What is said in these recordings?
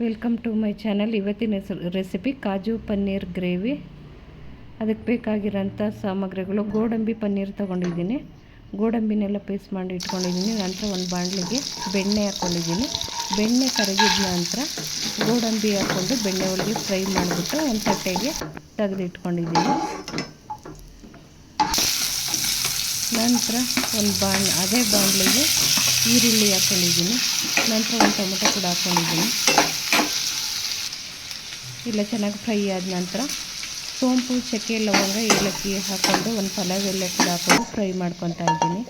Welcome to my channel ಇವತ್ತಿನ recipe kaju paneer gravy. ಅದಕ್ಕೆ ಬೇಕಾಗಿರೋಂಥ ಸಾಮಗ್ರಿಗಳು. ಗೋಡಂಬಿ ಪನ್ನೀರ್ ತೊಗೊಂಡಿದ್ದೀನಿ. ಗೋಡಂಬಿನೆಲ್ಲ ಪೇಸ್ಟ್ ಮಾಡಿ ಇಟ್ಕೊಂಡಿದ್ದೀನಿ. ನಂತರ ಒಂದು ಬಾಣಲಿಗೆ ಬೆಣ್ಣೆ ಹಾಕ್ಕೊಂಡಿದ್ದೀನಿ ಬೆಣ್ಣೆ ಕರಗಿದ ನಂತರ ಗೋಡಂಬಿ ಹಾಕ್ಕೊಂಡು ಬೆಣ್ಣೆ ಒಳಗೆ ಫ್ರೈ ಮಾಡಿಬಿಟ್ಟು ಒಂದು ತಟ್ಟೆಗೆ ತೆಗೆದಿಟ್ಕೊಂಡಿದ್ದೀನಿ. ನಂತರ ಒಂದು ಬಾಣ, ಅದೇ ಬಾಣಲಿಗೆ ಈರುಳ್ಳಿ ಹಾಕ್ಕೊಂಡಿದ್ದೀನಿ ನಂತರ ಒಂದು ಟೊಮೆಟೊ ಕೂಡ ಹಾಕ್ಕೊಂಡಿದ್ದೀನಿ ಇಲ್ಲ, ಚೆನ್ನಾಗಿ ಫ್ರೈ ಆದ ನಂತರ ಸೋಂಪು, ಚಕ್ಕೆ, ಲವಂಗ, ಏಲಕ್ಕಿ ಹಾಕ್ಕೊಂಡು ಒಂದು ಪಲಾವ್ ಎಲೆ ಕೂಡ ಹಾಕೊಂಡು ಫ್ರೈ ಮಾಡ್ಕೊತಾ ಇದ್ದೀನಿ.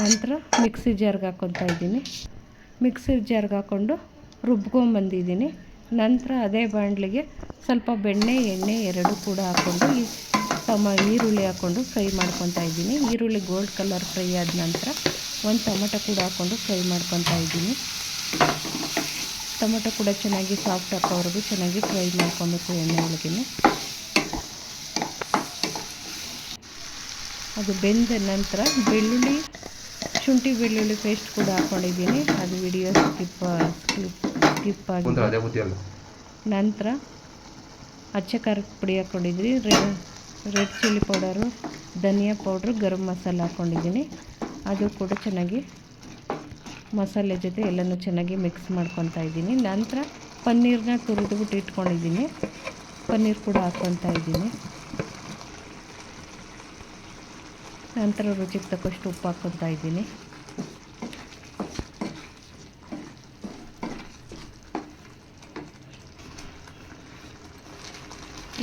ನಂತರ ಮಿಕ್ಸಿ ಜಾರ್ಗೆ ಹಾಕ್ಕೊತಾ ಇದ್ದೀನಿ. ಮಿಕ್ಸಿ ಜಾರ್ಗೆ ಹಾಕ್ಕೊಂಡು ರುಬ್ಕೊಂಬಂದಿದ್ದೀನಿ ನಂತರ ಅದೇ ಬಾಣಲಿಗೆ ಸ್ವಲ್ಪ ಬೆಣ್ಣೆ, ಎಣ್ಣೆ ಎರಡು ಕೂಡ ಹಾಕ್ಕೊಂಡು ಈ ಟಮ ಈರುಳ್ಳಿ ಹಾಕ್ಕೊಂಡು ಫ್ರೈ ಮಾಡ್ಕೊತಾ ಇದ್ದೀನಿ. ಈರುಳ್ಳಿ ಗೋಲ್ಡ್ ಕಲರ್ ಫ್ರೈ ಆದ ನಂತರ ಒಂದು ಟೊಮೆಟೊ ಕೂಡ ಹಾಕ್ಕೊಂಡು ಫ್ರೈ ಮಾಡ್ಕೊತಾ ಇದ್ದೀನಿ. ಟೊಮೆಟೊ ಕೂಡ ಚೆನ್ನಾಗಿ ಸಾಫ್ಟ್ ಹಾಕೋವರೆಗೂ ಚೆನ್ನಾಗಿ ಫ್ರೈ ಮಾಡ್ಕೊಬೇಕು ಎಣ್ಣೆ ಒಳಗೆ ಅದು ಬೆಂದ ನಂತರ ಬೆಳ್ಳುಳ್ಳಿ ಶುಂಠಿ ಬೆಳ್ಳುಳ್ಳಿ ಪೇಸ್ಟ್ ಕೂಡ ಹಾಕ್ಕೊಂಡಿದ್ದೀನಿ ಅದು ವಿಡಿಯೋ ಸ್ಕಿಪ್ ಸ್ಕಿಪ್ ಸ್ಕಿಪ್ ಆಗಿದೆ ನಂತರ ಅಚ್ಚ ಖಾರದ ಪುಡಿ ಹಾಕ್ಕೊಂಡಿದ್ದೀನಿ ರೆಡ್ ಚಿಲ್ಲಿ ಪೌಡರು ಧನಿಯಾ ಪೌಡ್ರು ಗರಂ ಮಸಾಲ ಹಾಕ್ಕೊಂಡಿದ್ದೀನಿ ಅದು ಕೂಡ ಚೆನ್ನಾಗಿ ಮಸಾಲೆ ಜೊತೆ ಎಲ್ಲನೂ ಚೆನ್ನಾಗಿ ಮಿಕ್ಸ್ ಮಾಡ್ಕೊತಾ ಇದ್ದೀನಿ. ನಂತರ ಪನ್ನೀರನ್ನ ತುರಿದ್ಬಿಟ್ಟು ಇಟ್ಕೊಂಡಿದ್ದೀನಿ. ಪನ್ನೀರ್ ಕೂಡ ಹಾಕ್ಕೊತಾ ಇದ್ದೀನಿ. ನಂತರ ರುಚಿಗೆ ತಕ್ಕಷ್ಟು ಉಪ್ಪು ಹಾಕ್ಕೊತಾ ಇದ್ದೀನಿ.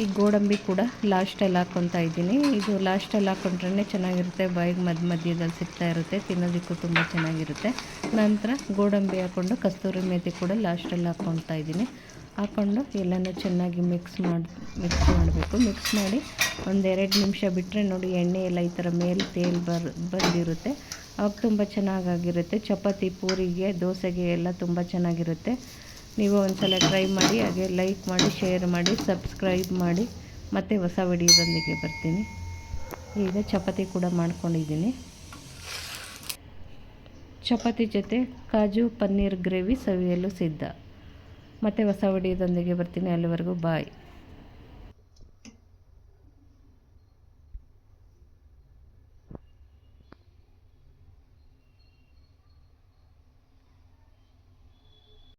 ಈ ಗೋಡಂಬಿ ಕೂಡ ಲಾಸ್ಟಲ್ಲಿ ಹಾಕ್ಕೊತಾ ಇದ್ದೀನಿ. ಇದು ಲಾಸ್ಟಲ್ಲಿ ಹಾಕ್ಕೊಂಡ್ರೆ ಚೆನ್ನಾಗಿರುತ್ತೆ. ಬಾಯಿಗೆ ಮಧ್ಯ ಮಧ್ಯದಲ್ಲಿ ಸಿಗ್ತಾ ಇರುತ್ತೆ. ತಿನ್ನೋದಕ್ಕೂ ತುಂಬ ಚೆನ್ನಾಗಿರುತ್ತೆ. ನಂತರ ಗೋಡಂಬಿ ಹಾಕ್ಕೊಂಡು ಕಸ್ತೂರಿ ಮೇಥಿ ಕೂಡ ಲಾಸ್ಟಲ್ಲಿ ಹಾಕ್ಕೊತಾ ಇದ್ದೀನಿ. ಹಾಕ್ಕೊಂಡು ಎಲ್ಲನೂ ಚೆನ್ನಾಗಿ ಮಿಕ್ಸ್ ಮಾಡಿ ಮಿಕ್ಸ್ ಮಾಡಬೇಕು. ಮಿಕ್ಸ್ ಮಾಡಿ ಒಂದೆರಡು ನಿಮಿಷ ಬಿಟ್ಟರೆ ನೋಡಿ ಎಣ್ಣೆ ಎಲ್ಲ ಈ ಥರ ಮೇಲೆ ತೇಲ್ ಬರ್, ಬಂದಿರುತ್ತೆ. ಅವಾಗ ತುಂಬ ಚೆನ್ನಾಗಾಗಿರುತ್ತೆ. ಚಪಾತಿ, ಪೂರಿಗೆ, ದೋಸೆಗೆ ಎಲ್ಲ ತುಂಬ ಚೆನ್ನಾಗಿರುತ್ತೆ. ನೀವು ಒಂದ್ಸಲ ಟ್ರೈ ಮಾಡಿ, ಹಾಗೆ ಲೈಕ್ ಮಾಡಿ ಶೇರ್ ಮಾಡಿ ಸಬ್ಸ್ಕ್ರೈಬ್ ಮಾಡಿ. ಮತ್ತು ಹೊಸ ವಿಡಿಯೋದೊಂದಿಗೆ ಬರ್ತೀನಿ. ಈಗ ಚಪಾತಿ ಕೂಡ ಮಾಡ್ಕೊಂಡಿದ್ದೀನಿ. ಚಪಾತಿ ಜೊತೆ ಕಾಜು ಪನ್ನೀರ್ ಗ್ರೇವಿ ಸವಿಯಲು ಸಿದ್ಧ. ಮತ್ತು ಹೊಸ ವಿಡಿಯೋದೊಂದಿಗೆ ಬರ್ತೀನಿ. ಅಲ್ಲಿವರೆಗೂ ಬಾಯ್